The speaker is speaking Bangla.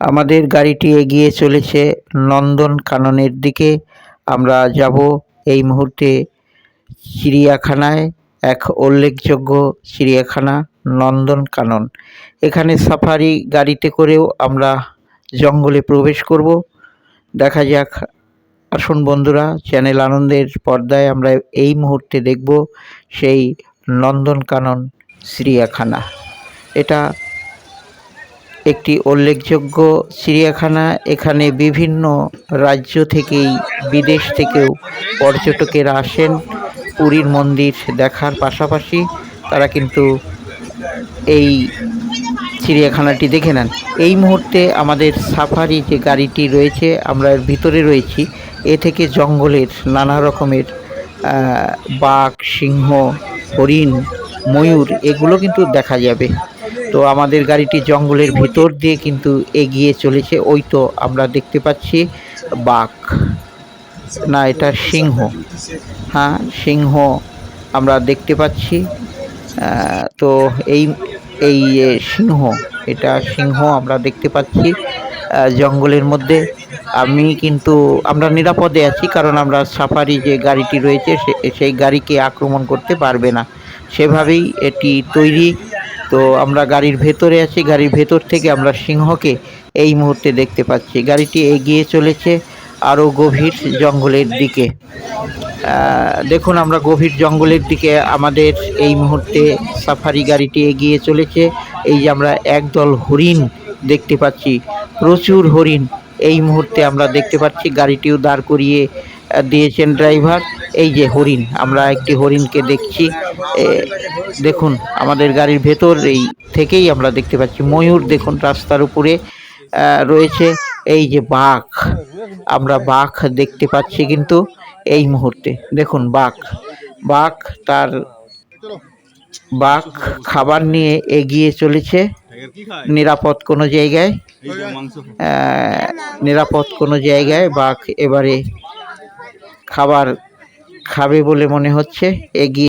আমাদের গাড়িটি এগিয়ে চলেছে নন্দন কাননের দিকে। আমরা যাব এই মুহূর্তে চিড়িয়াখানায়, এক উল্লেখযোগ্য চিড়িয়াখানা, নন্দন কানন। এখানে সাফারি গাড়িতে করেও আমরা জঙ্গলে প্রবেশ করব। দেখা যাক। আসুন বন্ধুরা, চ্যানেল আনন্দের পর্দায় আমরা এই মুহূর্তে দেখব সেই নন্দনকানন চিড়িয়াখানা। এটা একটি উল্লেখযোগ্য চিড়িয়াখানা। এখানে বিভিন্ন রাজ্য থেকেই বিদেশ থেকেও পর্যটকেরা আসেন। পুরীর মন্দির দেখার পাশাপাশি তারা কিন্তু এই চিড়িয়াখানাটি দেখে নেন। এই মুহূর্তে আমাদের সাফারি যে গাড়িটি রয়েছে, আমরা এর ভিতরে রয়েছি। এ থেকে জঙ্গলের নানা রকমের বাঘ, সিংহ, হরিণ, ময়ূর, এগুলো কিন্তু দেখা যাবে। তো আমাদের গাড়িটি জঙ্গলের ভিতর দিয়ে কিন্তু এগিয়ে চলেছে। ওই তো আমরা দেখতে পাচ্ছি বাঘ। না, এটা সিংহ। হ্যাঁ সিংহ আমরা দেখতে পাচ্ছি। তো এই এই সিংহ, এটা সিংহ আমরা দেখতে পাচ্ছি জঙ্গলের মধ্যে। আমি কিন্তু, আমরা নিরাপদে আছি কারণ আমরা সাফারি যে গাড়িটি রয়েছে সেই গাড়িকে আক্রমণ করতে পারবে না। সেভাবেই এটি তৈরি তো আমরা গাড়ির ভেতরে আছি, গাড়ির ভেতর থেকে আমরা সিংহকে এই মুহূর্তে দেখতে পাচ্ছি। গাড়িটি এগিয়ে চলেছে আরও গভীর জঙ্গলের দিকে। দেখুন আমরা গভীর জঙ্গলের দিকে আমাদের এই মুহূর্তে সাফারি গাড়িটি এগিয়ে চলেছে। এই যে আমরা একদল হরিণ দেখতে পাচ্ছি, প্রচুর হরিণ এই মুহূর্তে আমরা দেখতে পাচ্ছি। গাড়িটিও দাঁড় করিয়ে দিয়েছেন ড্রাইভার, এই যে হরিণ, আমরা একটি হরিণকে দেখছি। দেখুন, আমাদের গাড়ির ভেতর এই থেকেই আমরা দেখতে পাচ্ছি। ময়ূর, দেখুন, রাস্তার উপরে রয়েছে। এই যে বাঘ, আমরা বাঘ দেখতে পাচ্ছি কিন্তু এই মুহূর্তে। দেখুন, বাঘ বাঘ তার বাঘ খাবার নিয়ে এগিয়ে চলেছে নিরাপদ কোনো জায়গায়। নিরাপদ কোনো জায়গায় বাঘ এবারে খাবার খাবে বলে মনে হচ্ছে এগিয়ে